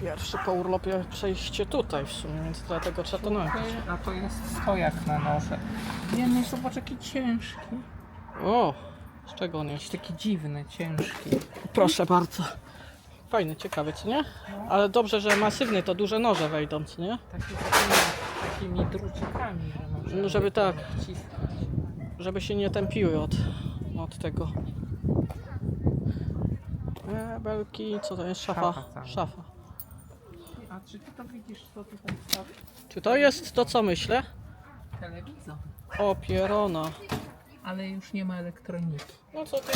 Pierwszy po urlopie przejście tutaj w sumie, więc dlatego trzeba to nagrać. A to jest stojak na noże. Nie no, zobacz jaki ciężki. O, z czego on Jakiś jest? taki dziwny, ciężki. Proszę bardzo. Fajny, ciekawy, co nie? Ale dobrze, że masywny, to duże noże wejdą, co nie? Taki takimi, takimi drucikami, że może No, żeby tak. wciskać. Żeby się nie tępiły od, od tego. Mebelki, co to jest? Szafa. Szafa. A czy ty to widzisz, co tutaj? Czy to jest to, co myślę? Telewizor. O, pierona. Ale już nie ma elektroniki. No co ty?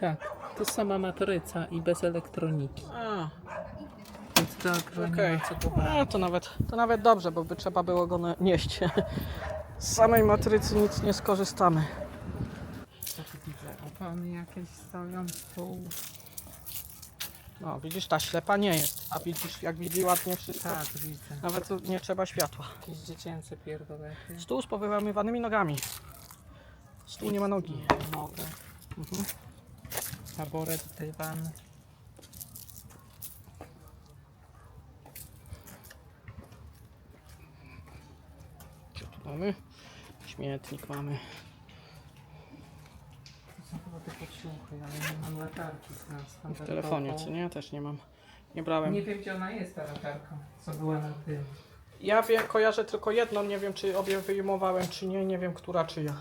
Tak, to sama matryca i bez elektroniki. A, Więc tak, że Okej. nie ma co a to, nawet, to nawet dobrze, bo by trzeba było go na- nieść. Z samej matrycy nic nie skorzystamy. Co tu widzę? Opony jakieś stoją, stół. No, widzisz, ta ślepa nie jest. A widzisz, jak widzi ładnie wszystko. Tak, widzę. Nawet tu nie trzeba światła. Jakieś dziecięce pierdolety. Stół z powywamywanymi nogami. Stół nie ma nogi. Mogę. Mhm. Taboret, dywan. Co tu mamy? Śmietnik mamy. To podsiłuchy, ale nie mam latarki z W telefonie, co nie? Też nie mam. Nie brałem. Nie wiem gdzie ona jest ta latarka, co była na tym. Ja wiem, kojarzę tylko jedną, nie wiem czy obie wyjmowałem czy nie, nie wiem która czyja.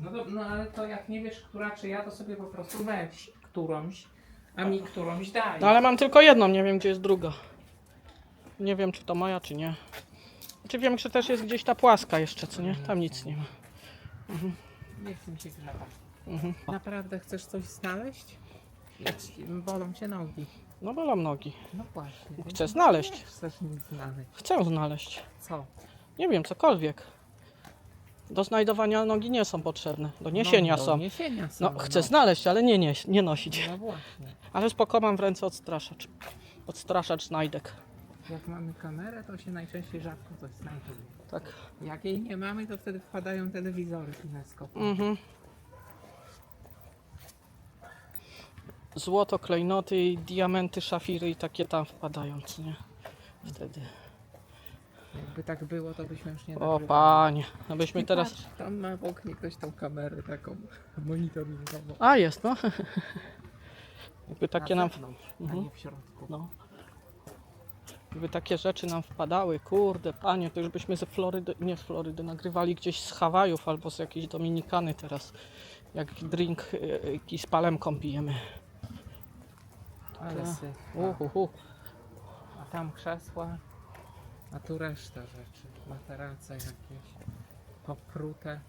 No, do, no ale to jak nie wiesz, która czy ja, to sobie po prostu weź którąś, a mi którąś daj. No ale mam tylko jedną, nie wiem gdzie jest druga. Nie wiem czy to moja czy nie. Czy wiem, że też jest gdzieś ta płaska jeszcze, co nie? Tam nic nie ma. Nie chcę mi się grzebać. Mhm. Naprawdę chcesz coś znaleźć? Bolą cię nogi. No bolą nogi. No właśnie. Chcę znaleźć. Nie chcesz nic znaleźć. Chcę znaleźć. Co? Nie wiem, cokolwiek. Do znajdowania nogi nie są potrzebne. Do niesienia no, do są. Niesienia są. No chcę znaleźć, ale nie, nieś, nie nosić. No właśnie. Ale spoko mam w ręce odstraszacz. Odstraszacz znajdek. Jak mamy kamerę, to się najczęściej rzadko coś znajduje. Tak. Jak jej nie mamy, to wtedy wpadają telewizory kineskopowe. Mhm. Złoto, klejnoty, diamenty, szafiry i takie tam wpadają, co nie? Wtedy. Jakby tak było, to byśmy już nie O nagrywali. panie, no byśmy I teraz... Patrz, tam ma w oknie ktoś tą kamerę taką monitoringową. A jest, no. Jakby takie Na nam... a Mhm. nie w środku. No. Gdyby takie rzeczy nam wpadały, kurde, panie, to już byśmy ze Florydy, nie z Florydy, nagrywali gdzieś z Hawajów albo z jakiejś Dominikany teraz. Jak drink y, z palemką pijemy. Ale Tak. syf. Uhuhu. A tam krzesła, a tu reszta rzeczy. Materace jakieś poprute,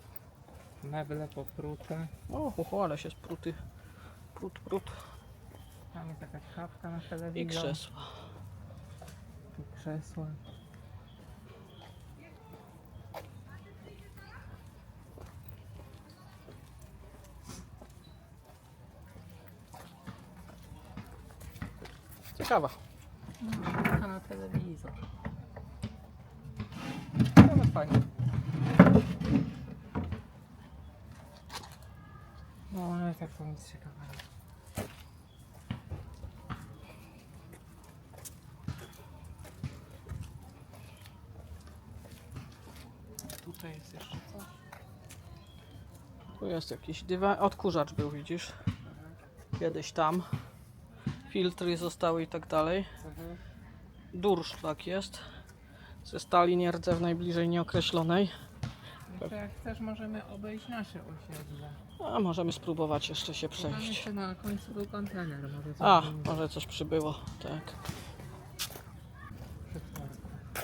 meble poprute. Uhuhu, ale się spruty. Prut, prut. Tam jest jakaś szafka na I telewizor. krzesła. I krzesła. Ciekawa. Szafka na telewizor. Ale fajnie. No ale tak to nic ciekawego. Tutaj jest jeszcze coś. Tu jest jakiś dywan. Odkurzacz był, widzisz? Kiedyś tam. Filtry zostały i tak dalej. Durszlak jest. Ze stali nierdzewnej bliżej nieokreślonej. No to jak chcesz możemy obejść nasze osiedle. A możemy spróbować jeszcze się Tam przejść. jeszcze na końcu był kontener, może coś A, będzie. może coś przybyło. Tak.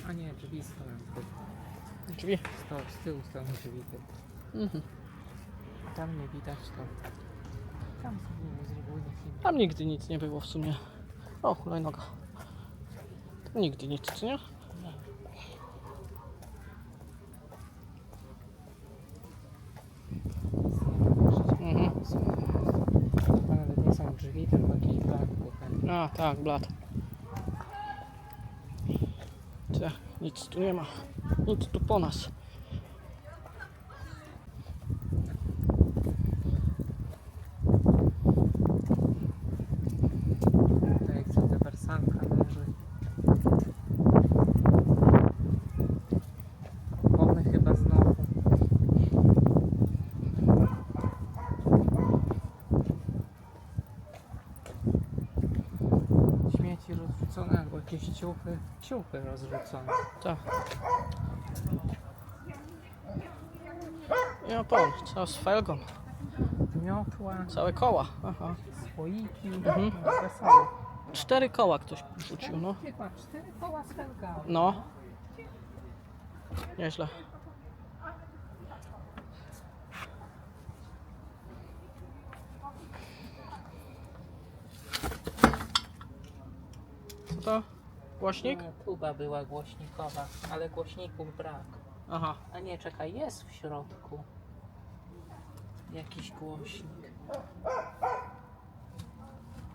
A nie, drzwi stoją z tyłu. Drzwi. Sto, z tyłu stoją drzwi. tylko. Mhm. Tam nie widać to. Tam sobie nie Tam nigdy nic nie było w sumie. O, hulajnoga. Tam nigdy nic, co nie? Mhm. Nawet nie są drzwi, tylko jakiś brak kuchenny. A, tak, blat. Cie, nic tu nie ma. Nic tu po nas. Tutaj jak sobie wersanka leży. jakieś ciuchy, ciuchy rozrzucone. Tak. Powiem, co z felgą. Miotła, Całe koła. Aha. słoiki, Mhm. wesoło. Cztery koła ktoś rzucił, no. Chyba cztery koła z felgami. No. Nieźle. Co to? Głośnik? Tuba była głośnikowa, ale głośników brak. Aha. A nie, czekaj, jest w środku jakiś głośnik.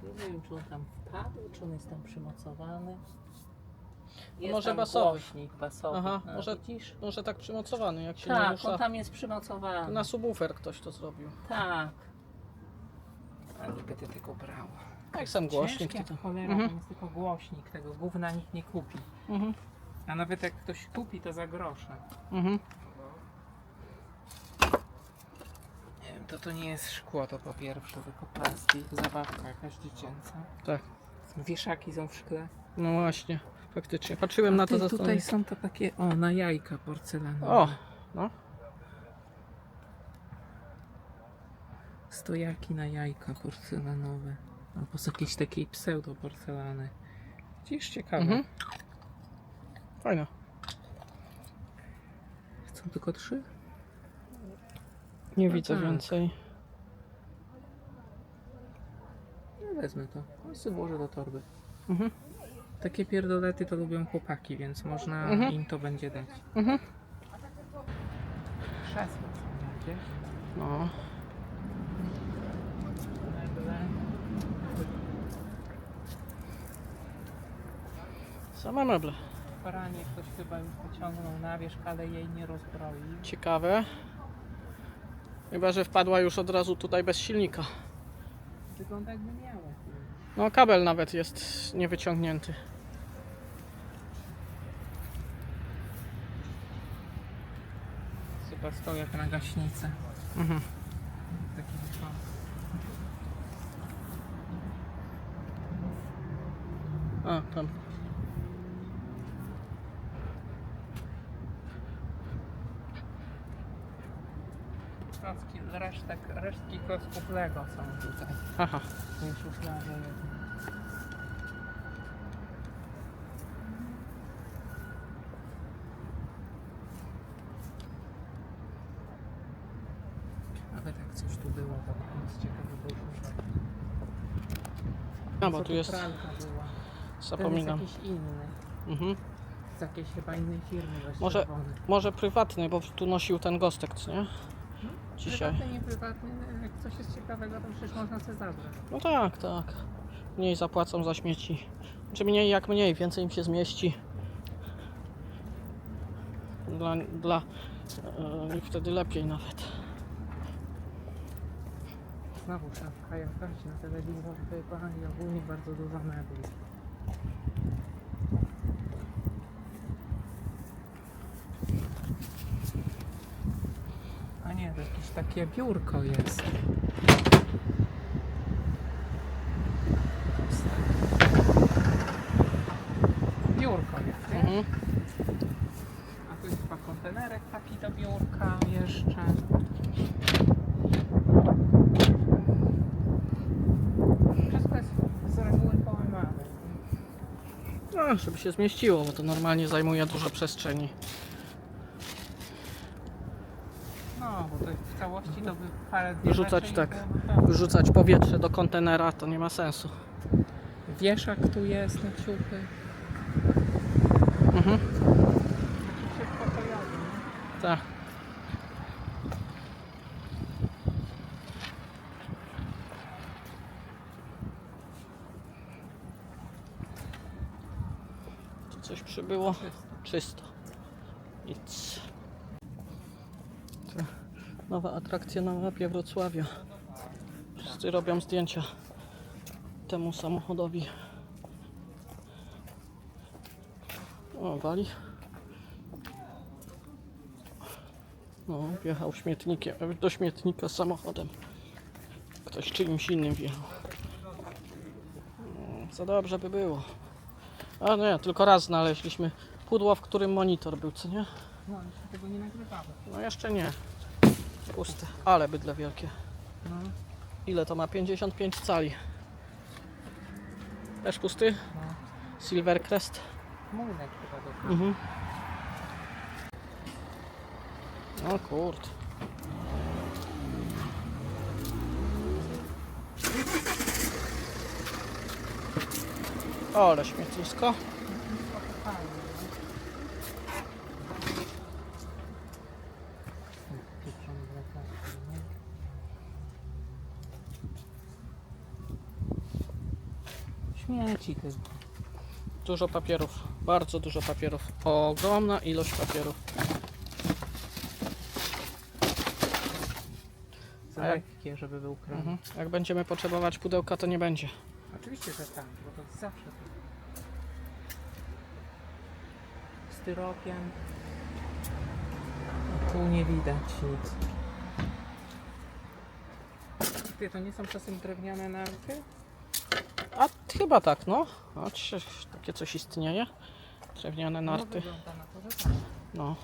Nie wiem, czy on tam wpadł, czy on jest tam przymocowany. Jest Może tam basowy. głośnik basowy. Aha, no, może- widzisz? Może tak przymocowany, jak się nie Tak, rusza. on tam jest przymocowany. Na subwoofer ktoś to zrobił. Tak. A niby ty tego brała. Jak sam głośnik Ciężki to cholera, Mhm. to jest tylko głośnik. Tego gówna nikt nie kupi. Mhm. A nawet jak ktoś kupi, to za grosze. Mhm. Nie wiem, to to nie jest szkło, to po pierwsze, tylko plastik, zabawka jakaś dziecięca. Tak. Wieszaki są w szkle. No właśnie, faktycznie. Patrzyłem na to za tutaj są to takie, o, na jajka porcelanowe. O, no. Stojaki na jajka porcelanowe. Albo z jakiejś takiej pseudo porcelany. Dziś ciekawe. Mhm. Fajne. Chcą tylko trzy? Nie No widzę tak. więcej. Ja wezmę to. I sobie włożę do torby. Mhm. Takie pierdolety to lubią chłopaki, więc można Mhm. im to będzie dać. Mhm. Krzesła są jakieś. No. Meble. Same meble. Paranie ktoś chyba już pociągnął na wierzch, ale jej nie rozbroił. Ciekawe. Chyba, że wpadła już od razu tutaj bez silnika. Wygląda jakby miała. No, kabel nawet jest niewyciągnięty. Chyba stał jak na gaśnicę. Mhm. Taki. A, tam. Resztki klocków Lego są tutaj. Aha. W tej szufladzie jednej. Ale tak coś tu było, to jest ciekawe było. A, bo tu jest, pralka była. zapominam. Ten jest jakiś inny. Mhm. Z jakiejś chyba innej firmy Może-. Może prywatny, bo tu nosił ten gostek, co nie? Dzisiaj. Prywatny, nie prywatny, no, jak coś jest ciekawego, to przecież można sobie zabrać. No tak, tak. Mniej zapłacą za śmieci. Czy mniej jak mniej, więcej im się zmieści. Dla, dla i wtedy lepiej nawet. Znowu szafka jakaś na telewizor chyba i ogólnie bardzo dużo mebli. A nie, to jakieś takie biurko jest. Biurko jest, nie? Mhm. A tu jest chyba kontenerek taki do biurka jeszcze. Wszystko jest z reguły połamane. No, żeby się zmieściło, bo to normalnie zajmuje dużo przestrzeni. No, bo to by parę i tak. Wyrzucać powietrze do kontenera to nie ma sensu. Wieszak tu jest na ciuchy. Mhm. Nie? Tak. Coś przybyło. Czysto. Nic. Nowa atrakcja na mapie Wrocławia. Wszyscy robią zdjęcia temu samochodowi. O, wali. No, wjechał śmietnikiem, do śmietnika samochodem. Ktoś czyimś innym wjechał. No, za dobrze by było. A nie, tylko raz znaleźliśmy pudło, w którym monitor był, co nie? No, jeszcze tego nie nagrywamy. No jeszcze nie. Puste, ale bydle wielkie. No, Ile to ma? 55 cali. Też pusty? no. Silvercrest. Młynek chyba do Mhm. O kurde. Ale śmietnisko. Śmieci tylko. Dużo papierów. Bardzo dużo papierów. Ogromna ilość papierów. Za A jak- lekkie, żeby był krom. Mhm. Jak będziemy potrzebować pudełka, to nie będzie. Oczywiście, że tak, bo to zawsze tak. Styropian. Tu nie widać nic. Ty, to nie są czasem drewniane narty? A chyba tak, no. Czy takie coś istnieje? Drewniane No, narty. wygląda na to, że tak. No.